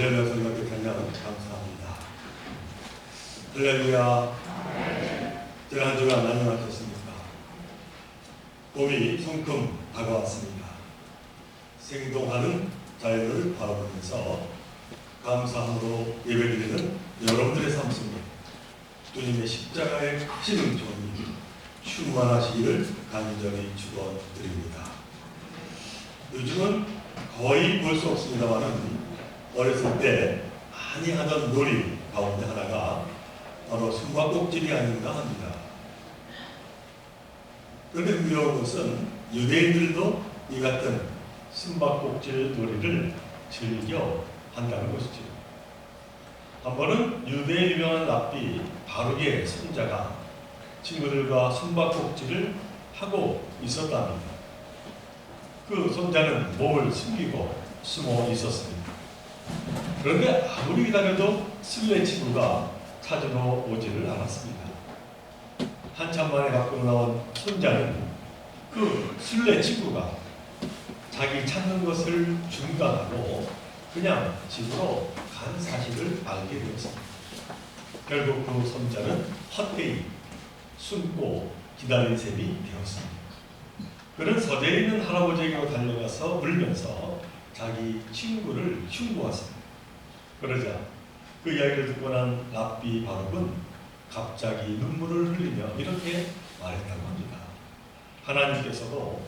할렐루야 소리가 듣다면 감사합니다. 할렐루야. 지난 한 주간 안녕하셨습니까? 봄이 성큼 다가왔습니다. 생동하는 자연을 바라보면서 감사함으로 예배드리는 여러분들의 삶 속에 주님의 십자가의 신은 존이 충만하시기를 간절히 축원드립니다. 요즘은 거의 볼 수 없습니다만은 어렸을 때 많이 하던 놀이 가운데 하나가 바로 숨바꼭질이 아닌가 합니다. 그런데 흥미로운 것은 유대인들도 이 같은 숨바꼭질 놀이를 즐겨 한다는 것이죠. 한 번은 유대의 유명한 랍비 바룩의 손자가 친구들과 숨바꼭질을 하고 있었답니다. 그 손자는 몸을 숨기고 숨어 있었습니다. 그런데 아무리 기다려도 술래 친구가 찾으러 오지를 않았습니다. 한참 만에 밖으로 나온 손자는 그 술래 친구가 자기 찾는 것을 중단하고 그냥 집으로 간 사실을 알게 되었습니다. 결국 그 손자는 헛되이 숨고 기다린 셈이 되었습니다. 그는 서재에 있는 할아버지에게로 달려가서 울면서 자기 친구를 흉보았습니다. 그러자 그 이야기를 듣고 난 랍비 바룩은 갑자기 눈물을 흘리며 이렇게 말했다고 합니다. 하나님께서도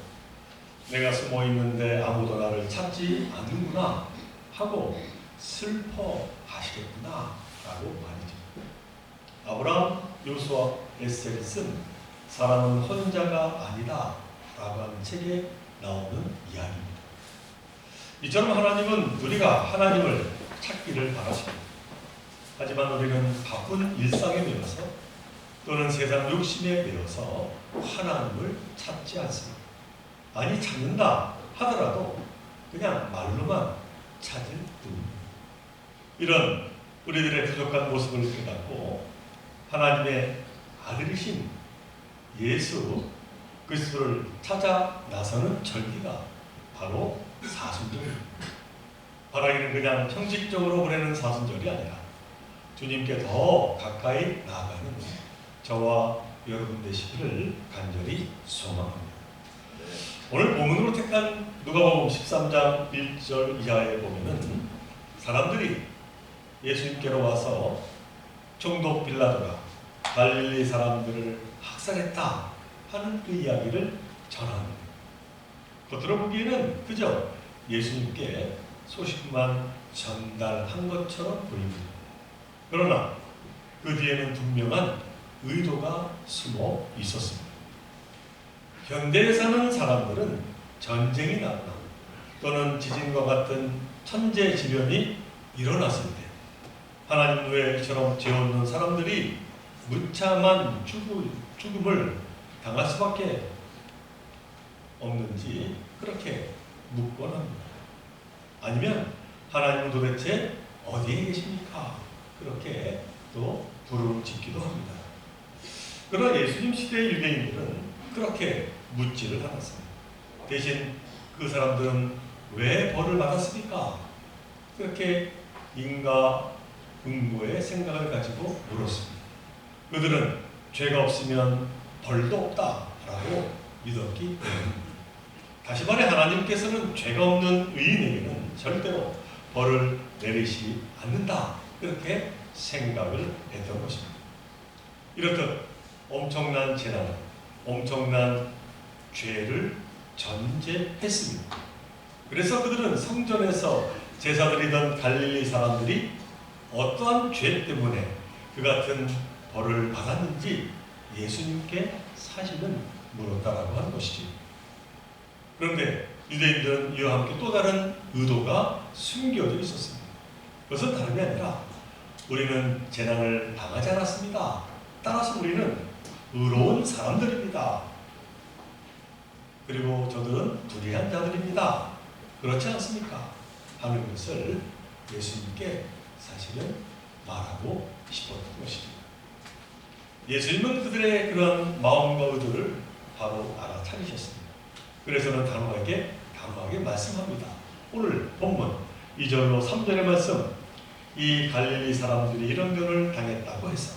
내가 숨어 있는데 아무도 나를 찾지 않는구나 하고 슬퍼하시겠구나 라고 말이죠. 아브라함, 요수와 에스겔은 사람은 혼자가 아니다 라고 하는 책에 나오는 이야기입니다. 이처럼 하나님은 우리가 하나님을 찾기를 바라십니다. 하지만 우리는 바쁜 일상에 매여서 또는 세상 욕심에 매여서 하나님을 찾지 않습니다. 아니 찾는다 하더라도 그냥 말로만 찾을 뿐입니다. 이런 우리들의 부족한 모습을 깨닫고 하나님의 아들이신 예수 그리스도를 찾아 나서는 절기가 바로 사순절입니다. 바라기는 그냥 형식적으로 보내는 사순절이 아니라 주님께 더 가까이 나아가는 저와 여러분 되시기를 간절히 소망합니다. 오늘 본문으로 택한 누가복음 13장 1절 이하에 보면은 사람들이 예수님께로 와서 총독 빌라도가 갈릴리 사람들을 학살했다 하는 그 이야기를 전합니다. 겉으로 보기에는 그저 예수님께 소식만 전달한 것처럼 보입니다. 그러나 그 뒤에는 분명한 의도가 숨어 있었습니다. 현대에 사는 사람들은 전쟁이 나거나 또는 지진과 같은 천재지변이 일어났을 때 하나님 외처럼 죄 없는 사람들이 무참한 죽음, 죽음을 당할 수밖에 없는지 그렇게 묻곤 합니다. 아니면 하나님은 도대체 어디에 계십니까? 그렇게 또 부름을 짓기도 합니다. 그러나 예수님 시대의 유대인들은 그렇게 묻지를 않았습니다. 대신 그 사람들은 왜 벌을 받았습니까? 그렇게 인가 응고의 생각을 가지고 물었습니다. 그들은 죄가 없으면 벌도 없다라고 믿었기 때문입니다. 다시 말해 하나님께서는 죄가 없는 의인에게는 절대로 벌을 내리시 않는다. 그렇게 생각을 했던 것입니다. 이렇듯 엄청난 재난, 엄청난 죄를 전제했습니다. 그래서 그들은 성전에서 제사 드리던 갈릴리 사람들이 어떠한 죄 때문에 그 같은 벌을 받았는지 예수님께 사실은 물었다라고 하는 것이지. 그런데 유대인들은 이와 함께 또 다른 의도가 숨겨져 있었습니다. 그것은 다름이 아니라 우리는 재난을 당하지 않았습니다. 따라서 우리는 의로운 사람들입니다. 그리고 저들은 불의한 자들입니다. 그렇지 않습니까? 하는 것을 예수님께 사실은 말하고 싶었던 것이죠. 예수님은 그들의 그런 마음과 의도를 바로 알아차리셨습니다. 그래서는 단호하게 단호하게 말씀합니다. 오늘 본문 2절로 3절의 말씀 이 갈릴리 사람들이 이런 변을 당했다고 해서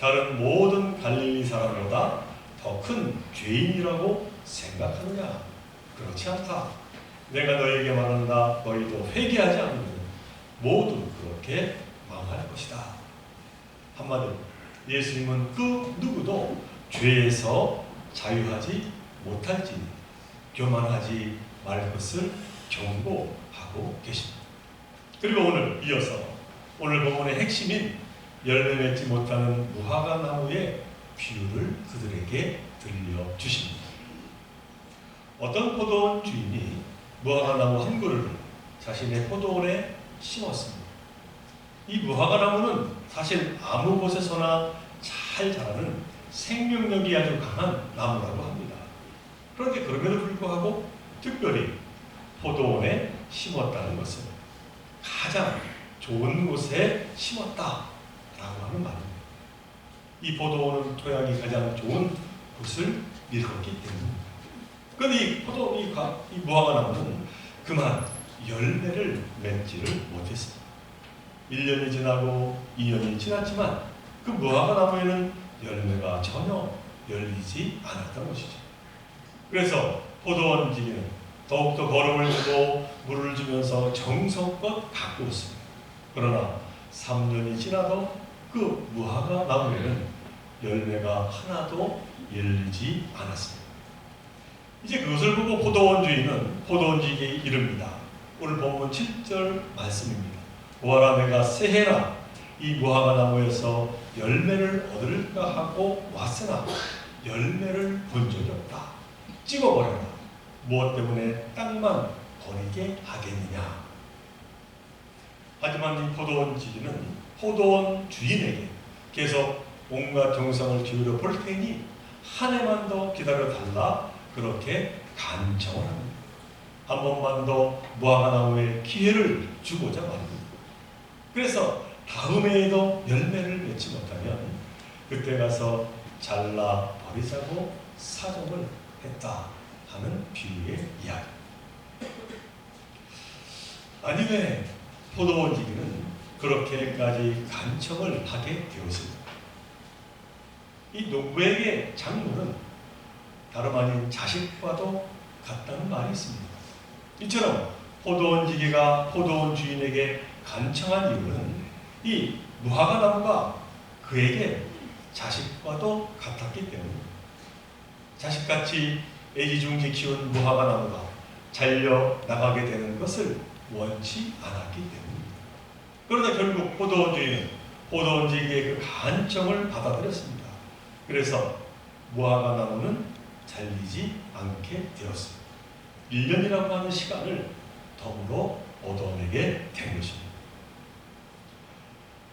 다른 모든 갈릴리 사람보다 더 큰 죄인이라고 생각하느냐? 그렇지 않다. 내가 너에게 말한다. 너희도 회개하지 않으면 모두 그렇게 망할 것이다. 한마디로 예수님은 그 누구도 죄에서 자유하지 못할지 교만하지 말 것을 경고하고 계십니다. 그리고 오늘 이어서 오늘 본문의 핵심인 열매 맺지 못하는 무화과 나무의 비유를 그들에게 들려 주십니다. 어떤 포도원 주인이 무화과 나무 한 그루를 자신의 포도원에 심었습니다. 이 무화과 나무는 사실 아무 곳에서나 잘 자라는 생명력이 아주 강한 나무라고 합니다. 그런데 그럼에도 불구하고 특별히 포도원에 심었다는 것은 가장 좋은 곳에 심었다라고 하는 말입니다. 이 포도원은 토양이 가장 좋은 곳을 일컫기 때문입니다. 그런데 이 포도, 이, 과- 이 무화과 나무는 그만 열매를 맺지를 못했습니다. 1년이 지나고 2년이 지났지만 그 무화과 나무에는 열매가 전혀 열리지 않았던 것이죠. 그래서 포도원 지기는 더욱더 걸음을 주고 물을 주면서 정성껏 가꾸었습니다. 그러나 3년이 지나도 그 무화과 나무에는 열매가 하나도 열리지 않았습니다. 이제 그것을 보고 포도원 주인은 포도원 지기에 이릅니다. 오늘 본문 7절 말씀입니다. 보아라 내가 새해나 이 무화과 나무에서 열매를 얻을까 하고 왔으나 열매를 본 적이 없다. 찍어버려라. 무엇 때문에 땅만 버리게 하겠느냐. 하지만 이 포도원 지기는 포도원 주인에게 계속 온갖 정성을 기울여 볼 테니 한 해만 더 기다려 달라 그렇게 간청을 합니다. 한 번만 더 무화과 나무에 기회를 주고자 말입니다. 그래서 다음 해에도 열매를 맺지 못하면 그때 가서 잘라 버리자고 사정을 했다 하는 비유의 이야기. 아니 왜 포도원 지기는 그렇게까지 간청을 하게 되었습니다. 이 농부에게 작물은 다름 아닌 자식과도 같다는 말이 있습니다. 이처럼 포도원 지기가 포도원 주인에게 간청한 이유는 이 무화과 나무가 그에게 자식과도 같았기 때문입니다. 자식같이 애지중지 키운 무화과 나무가 잘려 나가게 되는 것을 원치 않았기 때문입니다. 그러나 결국 포도원 주인은 포도원 지기의 그 간청을 받아들였습니다. 그래서 무화과 나무는 잘리지 않게 되었습니다. 1년이라고 하는 시간을 더불어 얻어내게 된 것입니다.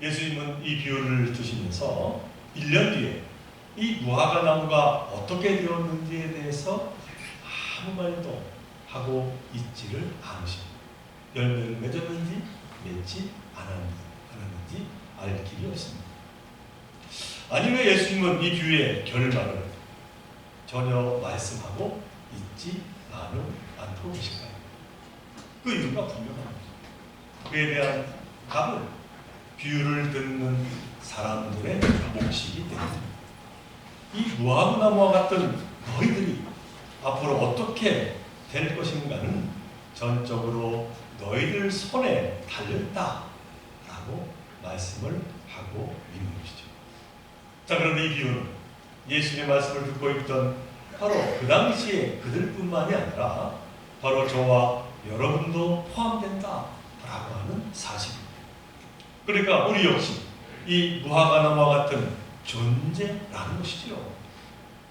예수님은 이 비유를 드시면서 1년 뒤에 이 무화과 나무가 어떻게 되었는지에 대해서 아무 말도 하고 있지를 않으십니다. 열매를 맺었는지 맺지 않았는지 알 길이 없습니다. 아니 왜 예수님은 이 비유의 결말을 전혀 말씀하고 있지 않으, 않고 계실까요? 그 이유가 분명합니다. 그에 대한 답은 비유를 듣는 사람들의 몫이기 때문입니다. 이 무화과 나무와 같은 너희들이 앞으로 어떻게 될 것인가는 전적으로 너희들 손에 달렸다라고 말씀을 하고 있는 것이죠. 자, 그런데 이 비유는 예수님의 말씀을 듣고 있던 바로 그 당시에 그들뿐만이 아니라 바로 저와 여러분도 포함된다라고 하는 사실입니다. 그러니까 우리 역시 이 무화과 나무와 같은 존재라는 것이지요.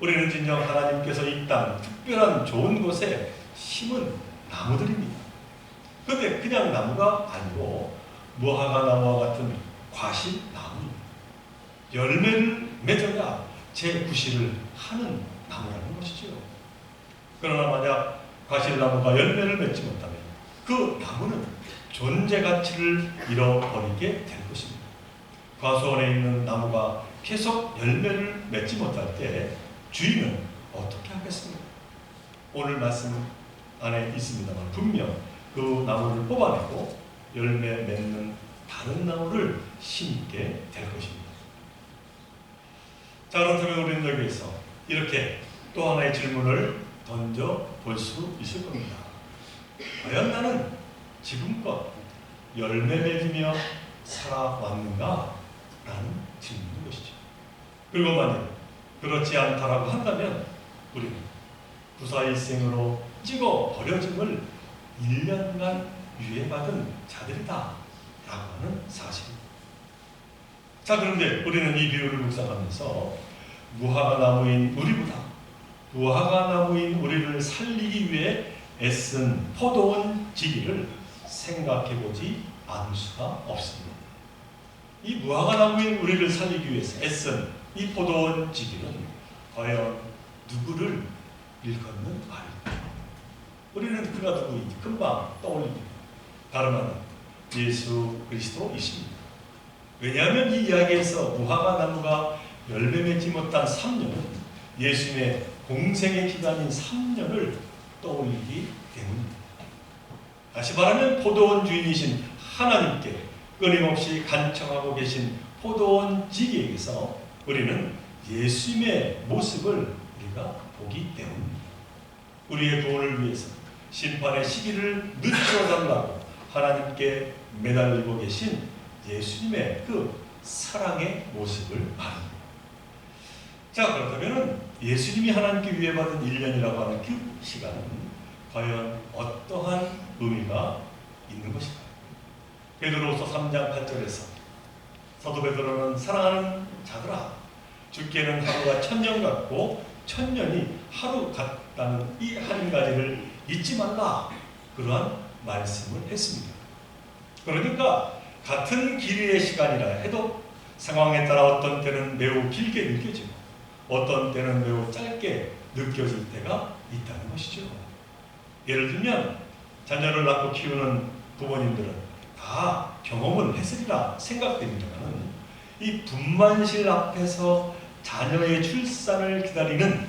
우리는 진정 하나님께서 이 땅 특별한 좋은 곳에 심은 나무들입니다. 그런데 그냥 나무가 아니고 무화과 나무와 같은 과실 나무입니다. 열매를 맺어야 제 구실을 하는 나무라는 것이지요. 그러나 만약 과실나무가 열매를 맺지 못하면 그 나무는 존재 가치를 잃어버리게 될 것입니다. 과수원에 있는 나무가 계속 열매를 맺지 못할 때 주인은 어떻게 하겠습니까? 오늘 말씀 안에 있습니다만 분명 그 나무를 뽑아내고 열매 맺는 다른 나무를 심게 될 것입니다. 자 그렇다면 우리는 여기에서 이렇게 또 하나의 질문을 던져 볼 수 있을 겁니다. 과연 나는 지금껏 열매 맺으며 살아왔는가? 라는 질문인 것이죠. 그리고 만약 그렇지 않다라고 한다면 우리는 부사일생으로 찍어 버려짐을 1년간 유예받은 자들이다 라고 하는 사실입니다. 자 그런데 우리는 이 비유를 묵상하면서 무화과 나무인 우리보다 무화과 나무인 우리를 살리기 위해 애쓴 포도원 지기를 생각해 보지 않을 수가 없습니다. 이 무화과 나무인 우리를 살리기 위해서 애쓴 이 포도원 지기는 과연 누구를 일컫는 말일까? 우리는 그가 누구인지 금방 떠올립니다. 다름 아닌 예수 그리스도이십니다. 왜냐하면 이 이야기에서 무화과 나무가 열매 맺지 못한 3년은 예수님의 공생의 기간인 3년을 떠올리기 때문입니다. 다시 말하면 포도원 주인이신 하나님께 끊임없이 간청하고 계신 포도원 지기에게서 우리는 예수님의 모습을 우리가 보기 때문입니다. 우리의 구원을 위해서 심판의 시기를 늦춰 달라고 하나님께 매달리고 계신 예수님의 그 사랑의 모습을 말합니다. 자, 그렇다면 예수님이 하나님께 위해 받은 1년이라고 하는 그 시간은 과연 어떠한 의미가 있는 것일까요? 베드로서 3장 8절에서 사도 베드로는 사랑하는 자들아 주께는 하루가 천년 같고 천년이 하루 같다는 이 한 가지를 잊지 말라 그러한 말씀을 했습니다. 그러니까 같은 길이의 시간이라 해도 상황에 따라 어떤 때는 매우 길게 느껴지고 어떤 때는 매우 짧게 느껴질 때가 있다는 것이죠. 예를 들면 자녀를 낳고 키우는 부모님들은 다 경험을 했으리라 생각됩니다만 이 분만실 앞에서 자녀의 출산을 기다리는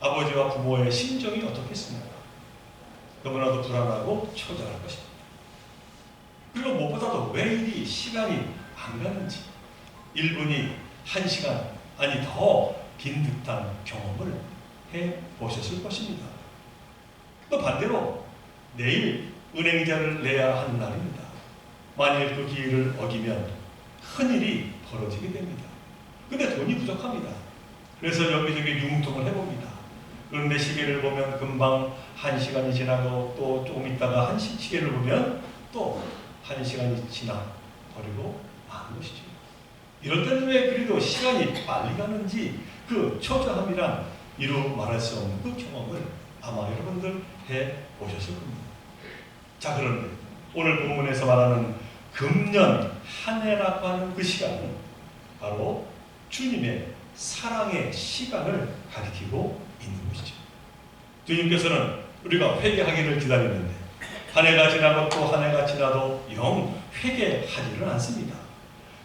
아버지와 부모의 심정이 어떻겠습니까? 너무나도 불안하고 초조할 것입니다. 그리고 무엇보다도 왜 이리 시간이 안 가는지 1분이 1시간 아니 더 긴 듯한 경험을 해 보셨을 것입니다. 또 반대로 내일 은행이자를 내야 하는 날입니다. 만일 그 기일을 어기면 큰일이 벌어지게 됩니다. 근데 돈이 부족합니다. 그래서 여기저기 융통을 해봅니다. 그런데 시계를 보면 금방 한 시간이 지나고 또 조금 있다가 한 시, 시계를 보면 또 한 시간이 지나 버리고 마는 것이죠. 이럴 때는 왜 그래도 시간이 빨리 가는지 그 초조함이란 이루 말할 수 없는 그 경험을 아마 여러분들 해 보셨을 겁니다. 자 그런데 오늘 본문에서 말하는 금년 한 해라고 하는 그 시간은 바로 주님의 사랑의 시간을 가리키고 있는 것이죠. 주님께서는 우리가 회개하기를 기다리는데 한 해가 지나고 또 한 해가 지나도 영 회개하지를 않습니다.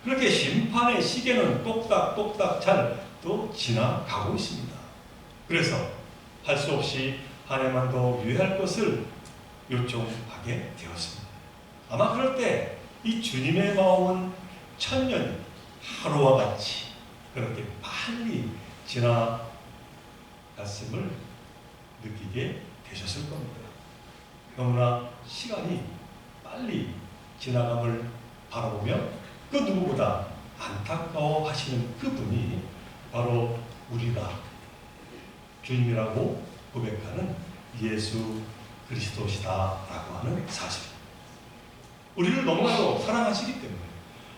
그렇게 심판의 시계는 똑딱똑딱 잘 또 지나가고 있습니다. 그래서 할 수 없이 한 해만 더 유예할 것을 요청 하게 되었습니다. 아마 그럴 때 이 주님의 마음은 천년이 하루와 같이 그렇게 빨리 지나갔음을 느끼게 되셨을 겁니다. 너무나 시간이 빨리 지나감을 바라보며 그 누구보다 안타까워 하시는 그분이 바로 우리가 주님이라고 고백하는 예수 그리스도시다라고 하는 사실. 우리를 너무나도 사랑하시기 때문에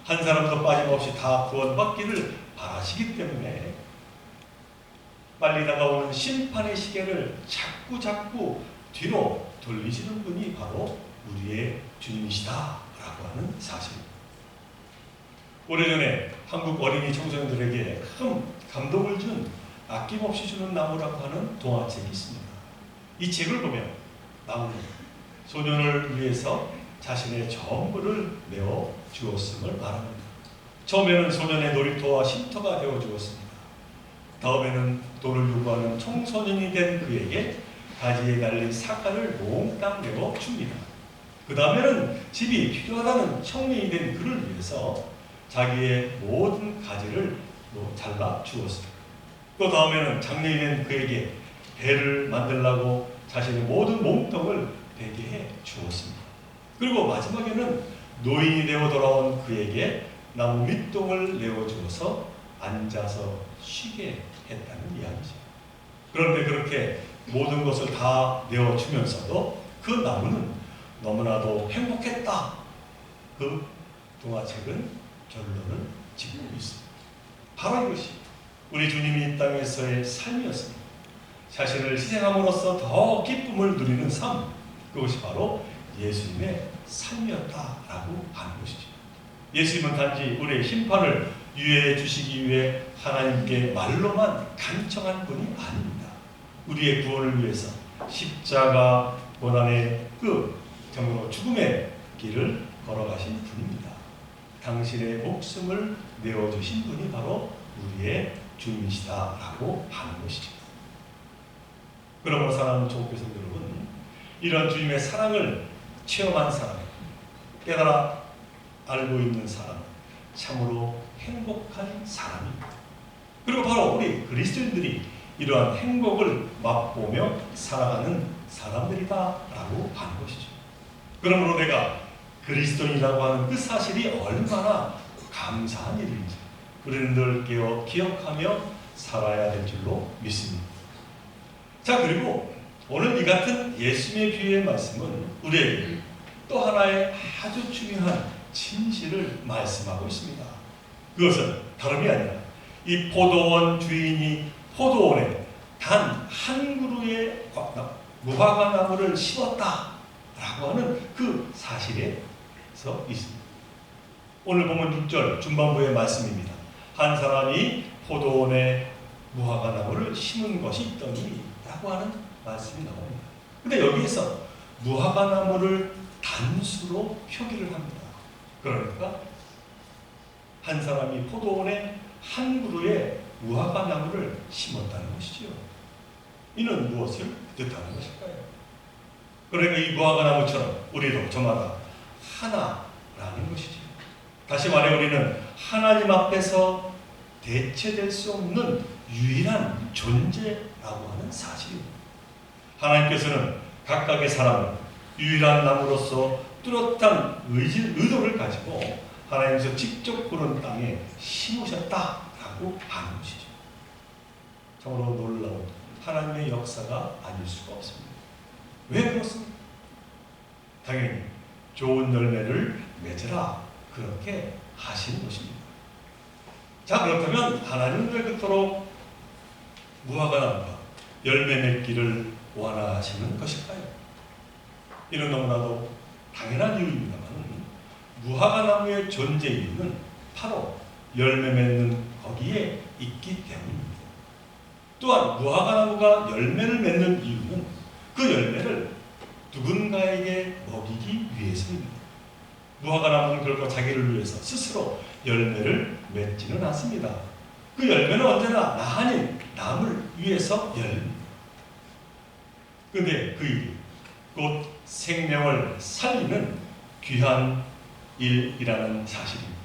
한 사람도 빠짐없이 다 구원받기를 바라시기 때문에 빨리 다가오는 심판의 시계를 자꾸 자꾸 뒤로 돌리시는 분이 바로 우리의 주님이시다라고 하는 사실입니다. 오래전에 한국 어린이 청소년들에게 큰 감동을 준 아낌없이 주는 나무라고 하는 동화책이 있습니다. 이 책을 보면 나무는 소년을 위해서 자신의 전부를 내어 주었음을 말합니다. 처음에는 소년의 놀이터와 쉼터가 되어 주었습니다. 다음에는 돈을 요구하는 청소년이 된 그에게 가지에 달린 사과를 몽땅 내어 줍니다. 그 다음에는 집이 필요하다는 청년이 된 그를 위해서 자기의 모든 가지를 뭐 잘라 주었습니다. 또 다음에는 된 그에게 배를 만들라고 자신의 모든 몸통을 베게 해 주었습니다. 그리고 마지막에는 노인이 되어 돌아온 그에게 나무 밑동을 내어 주어서 앉아서 쉬게 했다는 이야기죠. 그런데 그렇게 모든 것을 다 내어 주면서도 그 나무는 너무나도 행복했다. 그 동화책은 결론을 짓고 있습니다. 바로 이것이 우리 주님이 이 땅에서의 삶이었습니다. 자신을 희생함으로써 더 기쁨을 누리는 삶. 그것이 바로 예수님의 삶이었다라고 하는 것이죠. 예수님은 단지 우리의 심판을 유예해 주시기 위해 하나님께 말로만 간청한 분이 아닙니다. 우리의 구원을 위해서 십자가 고난의 그 정으로 죽음의 길을 걸어가신 분입니다. 당신의 목숨을 내어주신 분이 바로 우리의 주님이시다라고 하는 것이죠. 그러므로 사랑하는 조국교성 여러분, 이런 주님의 사랑을 체험한 사람, 깨달아 알고 있는 사람, 참으로 행복한 사람입니다. 그리고 바로 우리 그리스도인들이 이러한 행복을 맛보며 살아가는 사람들이다라고 하는 것이죠. 그러므로 내가 그리스도인이라고 하는 그 사실이 얼마나 감사한 일인지 우리는 늘 기억, 기억하며 살아야 될 줄로 믿습니다. 자 그리고 오늘 이 같은 예수님의 비유의 말씀은 우리에게 또 하나의 아주 중요한 진실을 말씀하고 있습니다. 그것은 다름이 아니라 이 포도원 주인이 포도원에 단 한 그루의 무화과 나무를 심었다라고 하는 그 사실에서 있습니다. 오늘 보면 6절 중반부의 말씀입니다. 한 사람이 포도원에 무화과 나무를 심은 것이 있더니 라고 하는 말씀이 나옵니다. 근데 여기에서 무화과 나무를 단수로 표기를 합니다. 그러니까 한 사람이 포도원에 한 그루의 무화과 나무를 심었다는 것이지요. 이는 무엇을 뜻하는 것일까요? 그러니까 이 무화과 나무처럼 우리도 저마다 하나라는 것이죠. 다시 말해 우리는 하나님 앞에서 대체될 수 없는 유일한 존재 라고 하는 사실입니다. 하나님께서는 각각의 사람을 유일한 나무로서 뚜렷한 의지, 의도를 가지고 하나님께서 직접 그런 땅에 심으셨다라고 하는 것이죠. 정말로 놀라운 하나님의 역사가 아닐 수가 없습니다. 왜 그렇습니까? 당연히 좋은 열매를 맺으라 그렇게 하시는 것입니다. 자 그렇다면 하나님은 왜 그토록 무화과 나무가 열매 맺기를 원하시는 것일까요? 이는 너무나도 당연한 이유입니다만 무화과 나무의 존재 이유는 바로 열매 맺는 거기에 있기 때문입니다. 또한 무화과 나무가 열매를 맺는 이유는 그 열매를 누군가에게 먹이기 위해서입니다. 무화과 나무는 결코 자기를 위해서 스스로 열매를 맺지는 않습니다. 그 열매는 언제나 나 아닌 남을 위해서 열립니다. 근데 그 일이 곧 생명을 살리는 귀한 일이라는 사실입니다.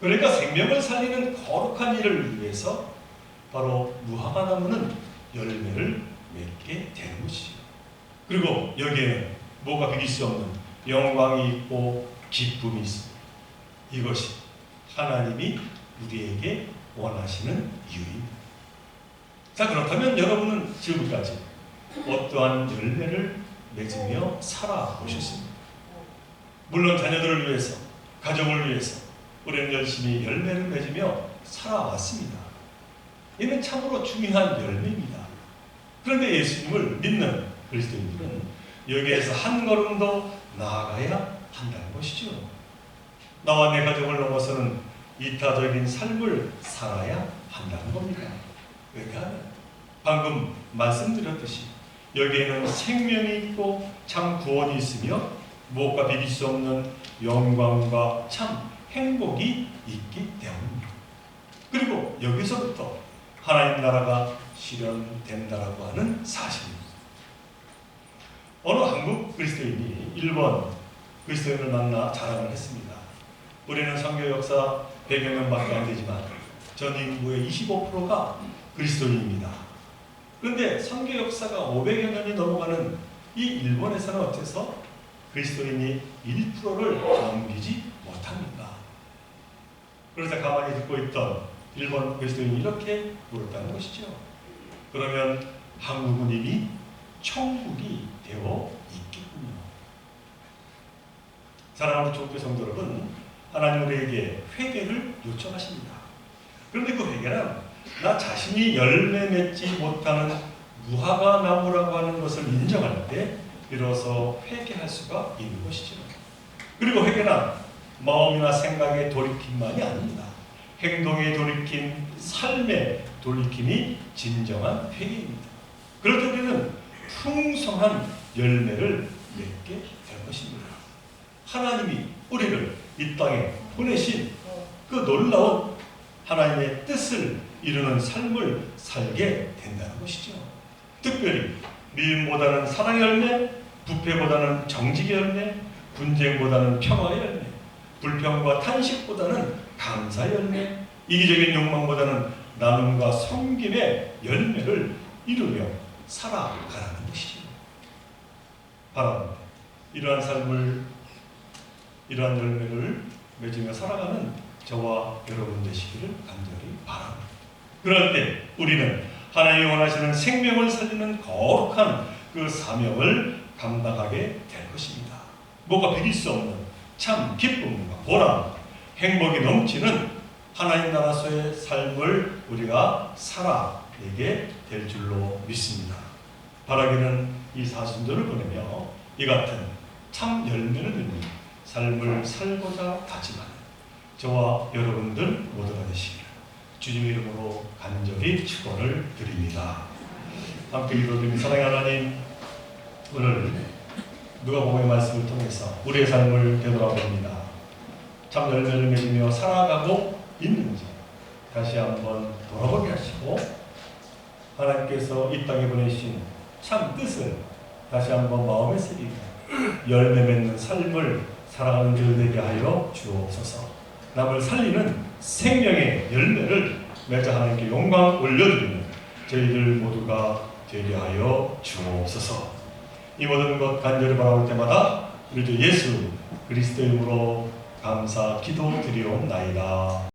그러니까 생명을 살리는 거룩한 일을 위해서 바로 무화과 나무는 열매를 맺게 되는 것이죠. 그리고 여기에는 뭐가 비길 수 없는 영광이 있고 기쁨이 있습니다. 이것이 하나님이 우리에게 원하시는 이유입니다. 자, 그렇다면 여러분은 지금까지 어떠한 열매를 맺으며 살아보셨습니까? 물론 자녀들을 위해서, 가정을 위해서 우리는 열심히 열매를 맺으며 살아왔습니다. 이는 참으로 중요한 열매입니다. 그런데 예수님을 믿는 그리스도인들은 여기에서 한 걸음 더 나아가야 한다는 것이죠. 나와 내 가정을 넘어서는 이타적인 삶을 살아야 한다는 겁니다. 왜냐하면 방금 말씀드렸듯이 여기에는 생명이 있고 참 구원이 있으며 무엇과 비길 수 없는 영광과 참 행복이 있기 때문입니다. 그리고 여기서부터 하나님 나라가 실현된다라고 하는 사실입니다. 어느 한국 그리스도인이 일본 그리스도인을 만나 자랑을 했습니다. 우리는 선교 역사 100여 명밖에 안 되지만 전 인구의 25%가 그리스도인입니다. 그런데 선교 역사가 500여 년이 넘어가는 이 일본에서는 어째서 그리스도인이 1%를 넘기지 못합니까? 그래서 가만히 듣고 있던 일본 그리스도인이 이렇게 물었다는 것이죠. 그러면 한국은 이미 천국이 되어 있겠군요. 사랑하는 종교 성도 여러분, 하나님 우리에게 회개를 요청하십니다. 그런데 그 회개는 나 자신이 열매 맺지 못하는 무화과 나무라고 하는 것을 인정할 때 비로소 회개할 수가 있는 것이죠. 그리고 회개는 마음이나 생각의 돌이킴만이 아닙니다. 행동의 돌이킴, 삶의 돌이킴이 진정한 회개입니다. 그럴 때 우리는 풍성한 열매를 맺게 될 것입니다. 하나님이 우리를 이 땅에 보내신 그 놀라운 하나님의 뜻을 이루는 삶을 살게 된다는 것이죠. 특별히 미움보다는 사랑의 열매, 부패보다는 정직의 열매, 분쟁보다는 평화의 열매, 불평과 탄식보다는 감사의 열매, 이기적인 욕망보다는 나눔과 섬김의 열매를 이루며 살아가라는 것이죠. 바랍니다. 이러한 삶을 이러한 열매를 맺으며 살아가는 저와 여러분 되시기를 간절히 바랍니다. 그럴 때 우리는 하나님이 원하시는 생명을 살리는 거룩한 그 사명을 감당하게 될 것입니다. 뭐가 비길 수 없는 참 기쁨과 보람, 행복이 넘치는 하나님 나라에서의 삶을 우리가 살아내게 될 줄로 믿습니다. 바라기는 이 사순절을 보내며 이 같은 참 열매를 맺는 삶을 살고자 다짐하는 저와 여러분들 모두가 되시기를 주님 이름으로 간절히 축원을 드립니다. 함께 기도드리는 사랑의 하나님 오늘 누가 복음의 말씀을 통해서 우리의 삶을 되돌아봅니다. 참 열매를 맺으며 살아가고 있는지 다시 한번 돌아보게 하시고 하나님께서 이 땅에 보내신 참 뜻을 다시 한번 마음에 새기고 열매 맺는 삶을 살아가는 줄 되게 하여 주옵소서. 남을 살리는 생명의 열매를 맺어 하나님께 영광 올려드리는 저희들 모두가 되게 하여 주옵소서. 이 모든 것 간절히 바라볼 때마다 우리 주 예수 그리스도 이름으로 감사 기도 드리옵나이다.